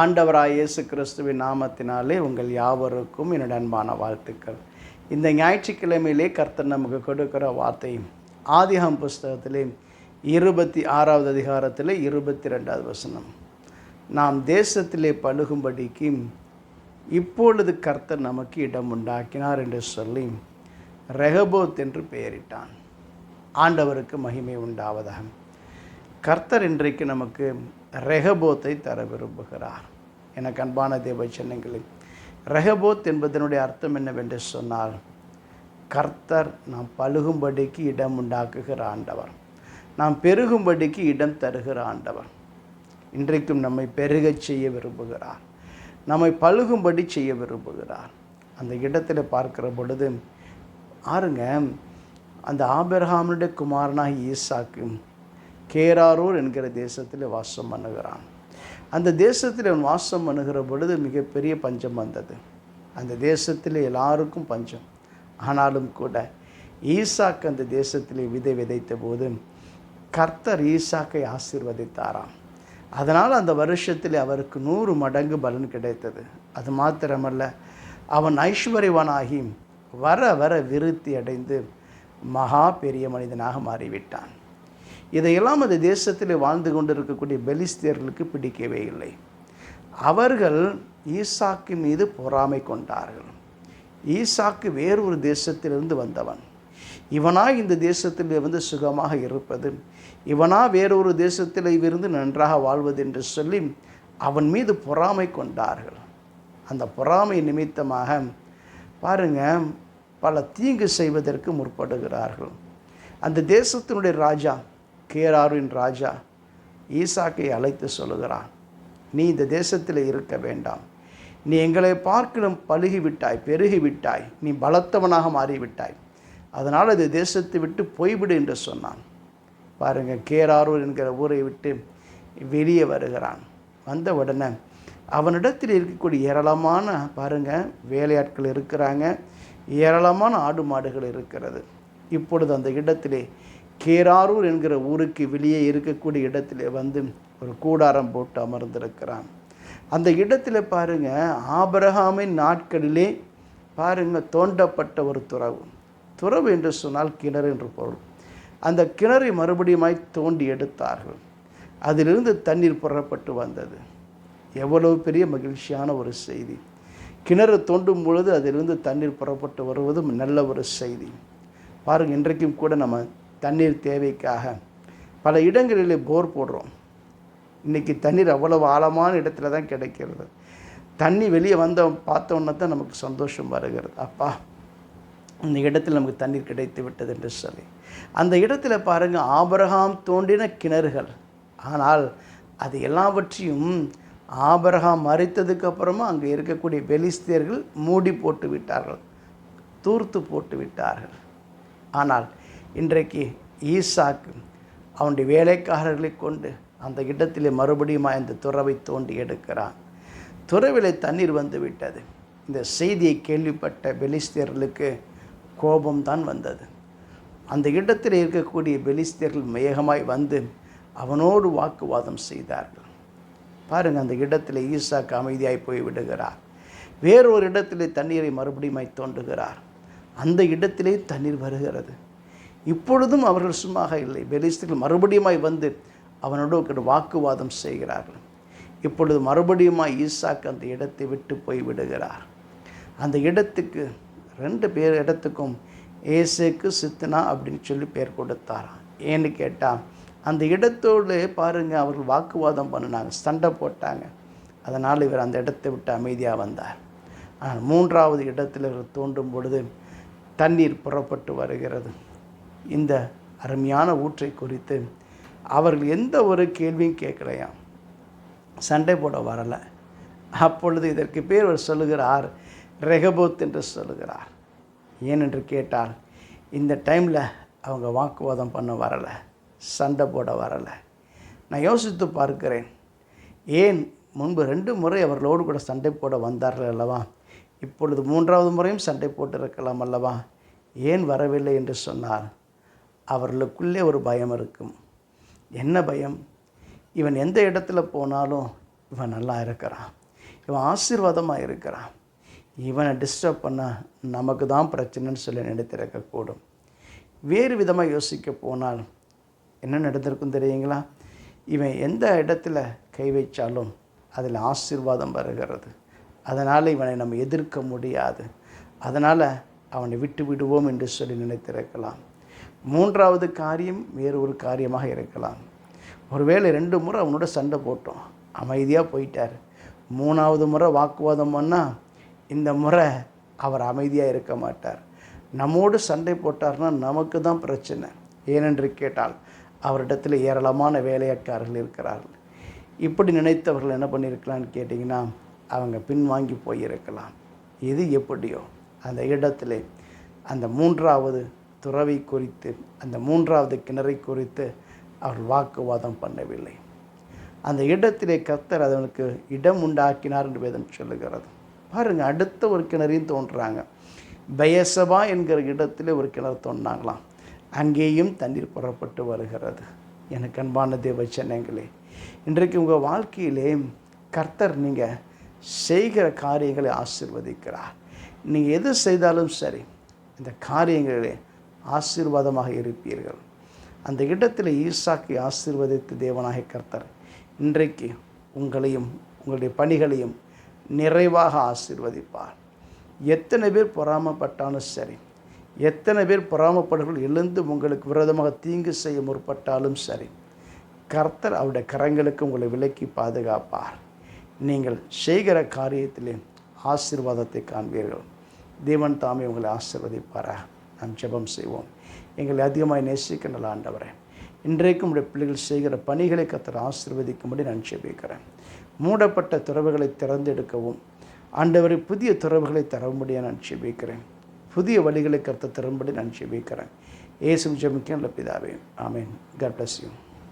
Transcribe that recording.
ஆண்டவராய் இயேசு கிறிஸ்துவின் நாமத்தினாலே உங்கள் யாவருக்கும் என்னுடைய அன்பான வாழ்த்துக்கள். இந்த ஞாயிற்றுக்கிழமையிலே கர்த்தர் நமக்கு கொடுக்கிற வார்த்தை ஆதிகம் புஸ்தகத்திலே இருபத்தி ஆறாவது அதிகாரத்தில் இருபத்தி ரெண்டாவது வசனம். நாம் தேசத்திலே பழுகும்படிக்கு இப்பொழுது கர்த்தர் நமக்கு இடம் உண்டாக்கினார் என்று சொல்லி ரெகபோத் என்று பெயரிட்டான். ஆண்டவருக்கு மகிமை உண்டாவதாக. கர்த்தர் இன்றைக்கு நமக்கு ரெகபோத்தை தர விரும்புகிறார். எனக்கு அன்பான தேவ சின்னங்களே ரெகபோத் என்பதனுடைய அர்த்தம் என்னவென்று சொன்னால் கர்த்தர் நாம் பழுகும்படிக்கு இடம் உண்டாக்குகிற ஆண்டவர். நாம் பெருகும்படிக்கு இடம் தருகிற ஆண்டவர். இன்றைக்கும் நம்மை பெருகச் செய்ய விரும்புகிறார். நம்மை பழுகும்படி செய்ய விரும்புகிறார். அந்த இடத்துல பார்க்கிற பொழுது ஆருங்க அந்த ஆபிரஹாமனுடைய குமாரனாக ஈசாக்கு கேராரூர் என்கிற தேசத்தில் வாசம் பண்ணுகிறான். அந்த தேசத்தில் அவன் வாசம் பண்ணுகிற பொழுது மிகப்பெரிய பஞ்சம் வந்தது. அந்த தேசத்தில் எல்லாருக்கும் பஞ்சம். ஆனாலும் கூட ஈசாக்கு அந்த தேசத்தில் விதை விதைத்த போது கர்த்தர் ஈசாக்கை ஆசீர்வதித்தாராம். அதனால் அந்த வருஷத்தில் அவருக்கு நூறு மடங்கு பலன் கிடைத்தது. அது மாத்திரமல்ல அவன் ஐஸ்வர்யவனாகி வர வர விருத்தி அடைந்து மகா பெரிய மனிதனாக மாறிவிட்டான். இதையெல்லாம் அந்த தேசத்தில் வாழ்ந்து கொண்டிருக்கக்கூடிய பெலிஸ்தியர்களுக்கு பிடிக்கவே இல்லை. அவர்கள் ஈசாக்கு மீது பொறாமை கொண்டார்கள். ஈசாக்கு வேறொரு தேசத்திலிருந்து வந்தவன். இவனா இந்த தேசத்தில் வந்து சுகமாக இருப்பது? இவனா வேறொரு தேசத்தில் இருந்து நன்றாக வாழ்வது என்று சொல்லி அவன் மீது பொறாமை கொண்டார்கள். அந்த பொறாமை நிமித்தமாக பாருங்க பல தீங்கு செய்வதற்கு முற்படுகிறார்கள். அந்த தேசத்தினுடைய ராஜா கேராரின் ராஜா ஈசாக்கை அழைத்து சொல்லுகிறான் நீ இந்த தேசத்தில் இருக்க வேண்டாம். நீ எங்களை பார்க்கணும் பழுகி விட்டாய் பெருகி விட்டாய் நீ பலத்தவனாக மாறிவிட்டாய். அதனால் இந்த தேசத்தை விட்டு போய்விடு என்று சொன்னான். பாருங்கள் கேராரூர் என்கிற ஊரை விட்டு வெளியே வருகிறான். வந்த உடனே அவனிடத்தில் இருக்கக்கூடிய ஏராளமான பாருங்கள் வேலையாட்கள் இருக்கிறாங்க. ஏராளமான ஆடு மாடுகள் இருக்கிறது. இப்பொழுது அந்த இடத்திலே கேராரூர் என்கிற ஊருக்கு வெளியே இருக்கக்கூடிய இடத்திலே வந்து ஒரு கூடாரம் போட்டு அமர்ந்திருக்கிறான். அந்த இடத்துல பாருங்க ஆபரகாமின் நாட்களிலே பாருங்க தோண்டப்பட்ட ஒரு துறவு. துறவு என்று சொன்னால் கிணறு என்று பொருள். அந்த கிணறை மறுபடியுமாய் தோண்டி எடுத்தார்கள். அதிலிருந்து தண்ணீர் புறப்பட்டு வந்தது. எவ்வளவு பெரிய மகிழ்ச்சியான ஒரு செய்தி. கிணறு தோண்டும் பொழுது அதிலிருந்து தண்ணீர் புறப்பட்டு வருவதும் நல்ல ஒரு செய்தி. பாருங்கள் இன்றைக்கும் கூட நம்ம தண்ணீர் தேவைக்காக. பல இடங்களில் போர் போடுறோம். இன்றைக்கி தண்ணீர் அவ்வளவு ஆழமான இடத்துல தான் கிடைக்கிறது. தண்ணி வெளியே வந்த பார்த்தோன்னே தான் நமக்கு சந்தோஷம் வருகிறது. அப்பா இந்த இடத்தில் நமக்கு தண்ணீர் கிடைத்து விட்டது என்று சொல்லி. அந்த இடத்துல பாருங்கள் ஆபரகாம் தோண்டின கிணறுகள். ஆனால் அது எல்லாவற்றையும் ஆபரகாம் மறைத்ததுக்கு அப்புறமா அங்கே இருக்கக்கூடிய பெலிஸ்தியர்கள் மூடி போட்டு விட்டார்கள். தூர்த்து போட்டு விட்டார்கள். ஆனால் இன்றைக்கு ஈசாக்கு அவனுடைய வேலைக்காரர்களை கொண்டு அந்த இடத்திலே மறுபடியும் அந்த துறவை தோண்டி எடுக்கிறான். துறவிலே தண்ணீர் வந்து விட்டது. இந்த செய்தியை கேள்விப்பட்ட பெலிஸ்தியர்களுக்கு கோபம்தான் வந்தது. அந்த இடத்தில் இருக்கக்கூடிய பெலிஸ்தியர்கள் மேகமாய் வந்து அவனோடு வாக்குவாதம் செய்தார்கள். பாருங்கள் அந்த இடத்துல ஈசாக்கு அமைதியாய் போய் விடுகிறார். வேறொரு இடத்திலே தண்ணீரை மறுபடியும் தோண்டுகிறார். அந்த இடத்திலே தண்ணீர் வருகிறது. இப்பொழுதும் அவர்கள் சும்மாக இல்லை. பெலிஸ்தர்கள் மறுபடியுமாய் வந்து அவனோடு வாக்குவாதம் செய்கிறார்கள். இப்பொழுது மறுபடியுமாய் ஈசாக்கு அந்த இடத்தை விட்டு போய் விடுகிறார். அந்த இடத்துக்கு ரெண்டு பேர் இடத்துக்கும் ஏசேக்கு சித்தனா அப்படின்னு சொல்லி பேர் கொடுத்தாராம். ஏன்னு கேட்டால் அந்த இடத்தோடு பாருங்கள் அவர்கள் வாக்குவாதம் பண்ணினாங்க சண்டை போட்டாங்க. அதனால் இவர் அந்த இடத்தை விட்டு அமைதியாக வந்தார். ஆனால் மூன்றாவது இடத்தில் இவர் தோண்டும் பொழுது தண்ணீர் புறப்பட்டு வருகிறது. இந்த அருமையான ஊற்றை குறித்து அவர்கள் எந்த ஒரு கேள்வியும் கேட்கலையாம். சண்டை போட வரலை. அப்பொழுது இதற்கு பேர் அவர் சொல்லுகிறார் ரெகபோத் என்று சொல்லுகிறார். ஏனென்று கேட்டால் இந்த டைமில் அவங்க வாக்குவாதம் பண்ண வரலை சண்டை போட வரலை. நான் யோசித்து பார்க்கிறேன் ஏன் முன்பு ரெண்டு முறை அவர்களோடு கூட சண்டை போட வந்தார்கள் அல்லவா? இப்பொழுது மூன்றாவது முறையும் சண்டை போட்டிருக்கலாம் அல்லவா? ஏன் வரவில்லை என்று சொன்னார் அவர்களுக்குள்ளே ஒரு பயம் இருக்கும். என்ன பயம்? இவன் எந்த இடத்துல போனாலும் இவன் நல்லா இருக்கிறான். இவன் ஆசீர்வாதமாக இருக்கிறான். இவனை டிஸ்டர்ப் பண்ண நமக்கு தான் பிரச்சனைன்னு சொல்லி நினைத்திருக்கக்கூடும். வேறு விதமாக யோசிக்க போனால் என்ன நடந்திருக்கும் தெரியுங்களா? இவன் எந்த இடத்துல கை வைச்சாலும் அதில் ஆசீர்வாதம் வருகிறது. அதனால் இவனை நம்ம எதிர்க்க முடியாது. அதனால் அவனை விட்டு விடுவோம் என்று சொல்லி நினைத்திருக்கலாம். மூன்றாவது காரியம் வேறு ஒரு காரியமாக இருக்கலாம். ஒருவேளை ரெண்டு முறை அவனோட சண்டை போட்டோம். அமைதியாக போயிட்டார். மூணாவது முறை வாக்குவாதம் பண்ணால் இந்த முறை அவர் அமைதியாக இருக்க மாட்டார். நம்மோடு சண்டை போட்டார்னா நமக்கு தான் பிரச்சனை. ஏனென்று கேட்டால் அவரிடத்தில் ஏராளமான வேலையாட்காரர்கள் இருக்கிறார்கள். இப்படி நினைத்தவர்கள் என்ன பண்ணியிருக்கலாம்னு கேட்டிங்கன்னா அவங்க பின்வாங்கி போயிருக்கலாம். இது எப்படியோ அந்த இடத்துல அந்த மூன்றாவது துறவை குறித்து அந்த மூன்றாவது கிணறை குறித்து அவர் வாக்குவாதம் பண்ணவில்லை. அந்த இடத்திலே கர்த்தர் அதனுக்கு இடம் உண்டாக்கினார் என்று வேதம் சொல்லுகிறது. பாருங்கள் அடுத்த ஒரு கிணறையும் தோன்றுறாங்க பயசபா என்கிற இடத்துல ஒரு கிணறு தோன்றாங்களாம். அங்கேயும் தண்ணீர் புறப்பட்டு வருகிறது. எனக்கு அன்பான தேவ சென்னங்களே இன்றைக்கு உங்கள் வாழ்க்கையிலே கர்த்தர் நீங்கள் செய்கிற காரியங்களை ஆசிர்வதிக்கிறார். நீங்கள் எது செய்தாலும் சரி இந்த காரியங்களிலே ஆசீர்வாதமாக இருப்பீர்கள். அந்த இடத்தில் ஈசாக்கை ஆசீர்வதித்து தேவனாக கர்த்தர் இன்றைக்கு உங்களையும் உங்களுடைய பணிகளையும் நிறைவாக ஆசீர்வதிப்பார். எத்தனை பேர் பொறாமப்பட்டாலும் சரி எத்தனை பேர் பொறாமப்படுகள் எழுந்து உங்களுக்கு விரோதமாக தீங்கு செய்ய முற்பட்டாலும் சரி கர்த்தர் அவருடைய கரங்களுக்கு உங்களை விலக்கி பாதுகாப்பார். நீங்கள் செய்கிற காரியத்திலே ஆசீர்வாதத்தை காண்பீர்கள். தேவன் தாமே உங்களை ஆசீர்வதிப்பாரா நாம் ஜெபம் செய்வோம். எங்களை அதிகமாக நேசிக்க நல்ல ஆண்டவரே இன்றைக்கும் உடைய பிள்ளைகள் செய்கிற பணிகளை கத்தர் ஆசீர்வதிக்கும்படி நான் ஜெபிக்கிறேன். மூடப்பட்ட துறவுகளை திறந்தெடுக்கவும் ஆண்டவரை புதிய துறவுகளை தரும்படியாக நான் ஜெபிக்கிறேன். புதிய வழிகளை கருத்து தரும்படி நான் ஜெபிக்கிறேன். ஏசும் ஜெபிக்க நல்ல பிதாவே ஆமேன். God bless you